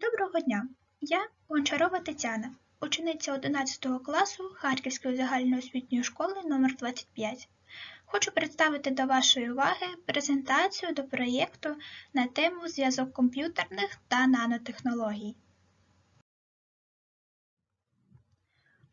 Доброго дня! Я Гончарова Тетяна, учениця 11 класу Харківської загальноосвітньої школи номер 25 Хочу представити до вашої уваги презентацію до проєкту на тему зв'язок комп'ютерних та нанотехнологій.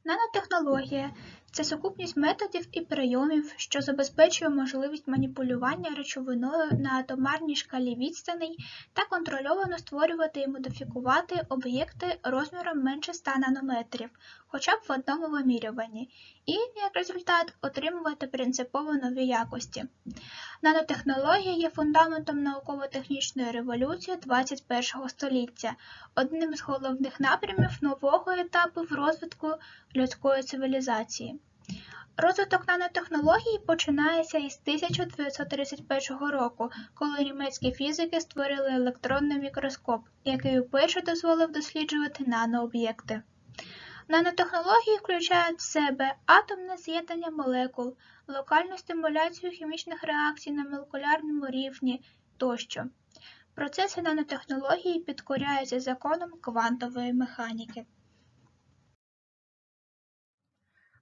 Нанотехнологія це сукупність методів і прийомів, що забезпечує можливість маніпулювання речовиною на атомарній шкалі відстаней та контрольовано створювати і модифікувати об'єкти розміром менше 100 нанометрів, хоча б в одному вимірюванні, і, як результат, отримувати принципово нові якості. Нанотехнологія є фундаментом науково-технічної революції ХХІ століття, одним з головних напрямів нового етапу в розвитку людської цивілізації. Розвиток нанотехнологій починається із 1931 року, коли німецькі фізики створили електронний мікроскоп, який вперше дозволив досліджувати нанооб'єкти. Нанотехнології включають в себе атомне з'єднання молекул, локальну стимуляцію хімічних реакцій на молекулярному рівні тощо. Процеси нанотехнології підкоряються законам квантової механіки.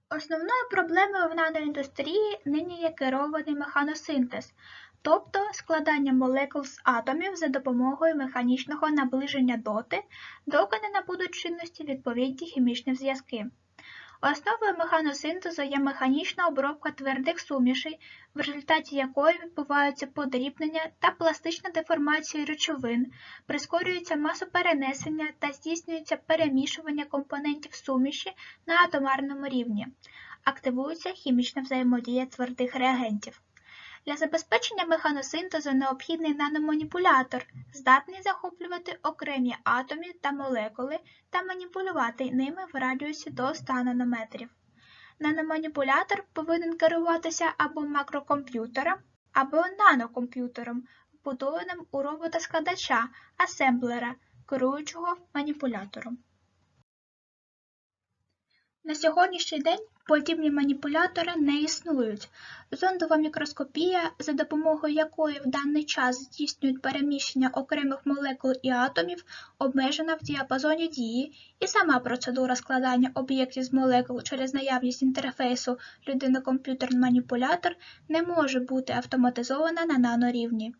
Основною проблемою в наноіндустрії нині є керований механосинтез, тобто складання молекул з атомів за допомогою механічного наближення доти, доки не набудуть чинності відповідні хімічні зв'язки. Основою механосинтезу є механічна обробка твердих сумішей, в результаті якої відбуваються подрібнення та пластична деформація речовин, прискорюється масоперенесення та здійснюється перемішування компонентів суміші на атомарному рівні, активується хімічна взаємодія твердих реагентів. Для забезпечення механосинтезу необхідний наноманіпулятор, здатний захоплювати окремі атоми та молекули та маніпулювати ними в радіусі до 100 нанометрів. Наноманіпулятор повинен керуватися або макрокомп'ютером, або нанокомп'ютером, вбудованим у робота-складача, асемблера, керуючого маніпулятором. На сьогоднішній день подібні маніпулятори не існують. Зондова мікроскопія, за допомогою якої в даний час здійснюють переміщення окремих молекул і атомів, обмежена в діапазоні дії, і сама процедура складання об'єктів з молекул через наявність інтерфейсу людина-комп'ютерний маніпулятор не може бути автоматизована на нанорівні.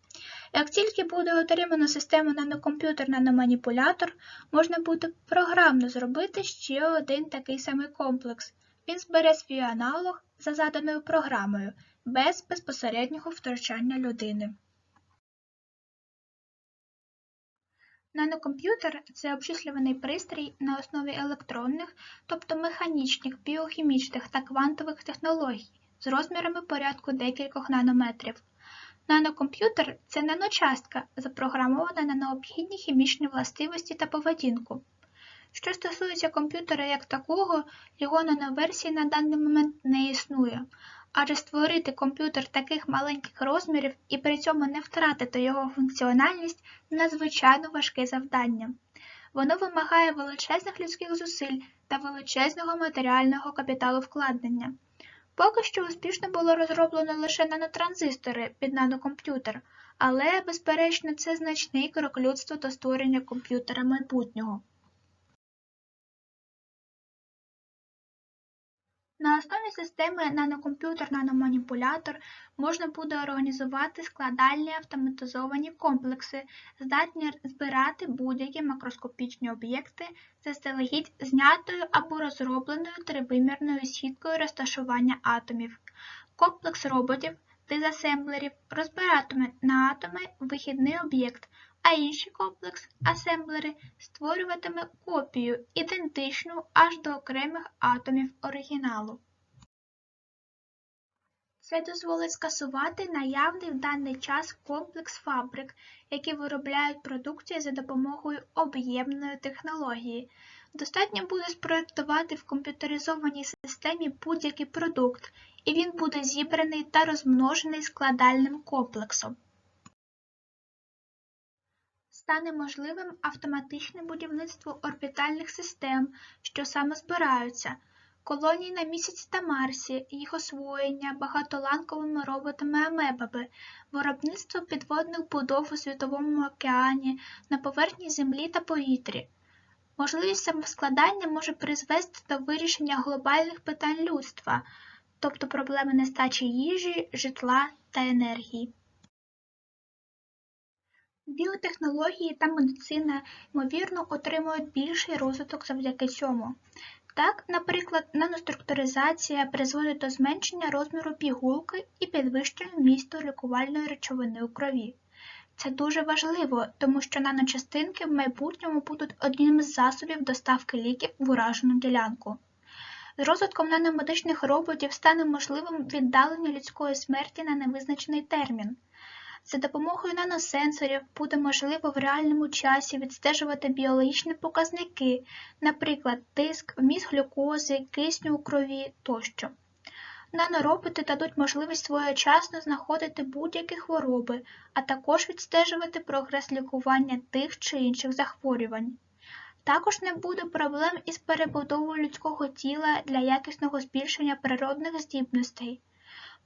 Як тільки буде отримано систему нанокомп'ютер-наноманіпулятор, можна буде програмно зробити ще один такий самий комплекс. Він збере свій аналог за заданою програмою без безпосереднього втручання людини. Нанокомп'ютер це обчислюваний пристрій на основі електронних, тобто механічних, біохімічних та квантових технологій з розмірами порядку декількох нанометрів. Нанокомп'ютер це наночастка, запрограмована на необхідні хімічні властивості та поведінку. Що стосується комп'ютера як такого, його нановерсії на даний момент не існує, адже створити комп'ютер таких маленьких розмірів і при цьому не втратити його функціональність надзвичайно важке завдання. Воно вимагає величезних людських зусиль та величезного матеріального капіталу вкладення. Поки що успішно було розроблено лише нанотранзистори під нанокомп'ютер, але, безперечно, це значний крок людства до створення комп'ютера майбутнього. На основі системи нанокомп'ютер-наноманіпулятор можна буде організувати складальні автоматизовані комплекси, здатні збирати будь-які макроскопічні об'єкти заздалегідь знятою або розробленою тривимірною сіткою розташування атомів. Комплекс роботів дизасемблерів розбиратиме на атоми вихідний об'єкт, а інший комплекс асемблери створюватиме копію, ідентичну аж до окремих атомів оригіналу. Це дозволить скасувати наявний в даний час комплекс фабрик, які виробляють продукцію за допомогою об'ємної технології. Достатньо буде спроєктувати в комп'ютеризованій системі будь-який продукт, і він буде зібраний та розмножений складальним комплексом. Стане можливим автоматичне будівництво орбітальних систем, що самозбираються. колонії на місяці та Марсі, їх освоєння багатоланковими роботами-амебами, виробництво підводних будов у світовому океані, на поверхні Землі та повітрі. Можливість самоскладання може призвести до вирішення глобальних питань людства, тобто проблеми нестачі їжі, житла та енергії. Біотехнології та медицина, ймовірно, отримують більший розвиток завдяки цьому. Так, наприклад, наноструктуризація призводить до зменшення розміру пігулки і підвищення вмісту лікувальної речовини у крові. Це дуже важливо, тому що наночастинки в майбутньому будуть одним з засобів доставки ліків в уражену ділянку. З розвитком наномедичних роботів стане можливим віддалення людської смерті на невизначений термін. За допомогою наносенсорів буде можливо в реальному часі відстежувати біологічні показники, наприклад, тиск, вміст глюкози, кисню у крові тощо. Нанороботи дадуть можливість своєчасно знаходити будь-які хвороби, а також відстежувати прогрес лікування тих чи інших захворювань. Також не буде проблем із перебудовою людського тіла для якісного збільшення природних здібностей.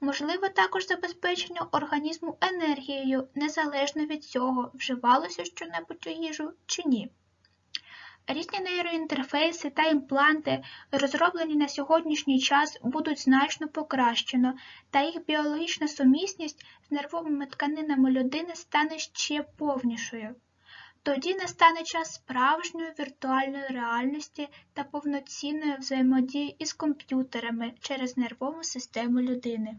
Можливо також забезпечення організму енергією, незалежно від цього, вживалося щонебудь у їжу чи ні. Різні нейроінтерфейси та імпланти, розроблені на сьогоднішній час, будуть значно покращено, та їх біологічна сумісність з нервовими тканинами людини стане ще повнішою. Тоді настане час справжньої віртуальної реальності та повноцінної взаємодії із комп'ютерами через нервову систему людини.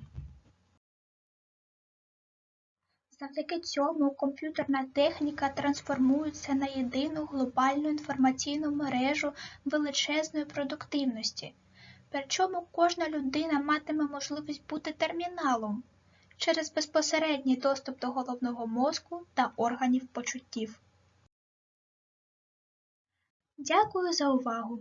Завдяки цьому комп'ютерна техніка трансформується на єдину глобальну інформаційну мережу величезної продуктивності. Причому кожна людина матиме можливість бути терміналом через безпосередній доступ до головного мозку та органів почуттів. Дякую за увагу!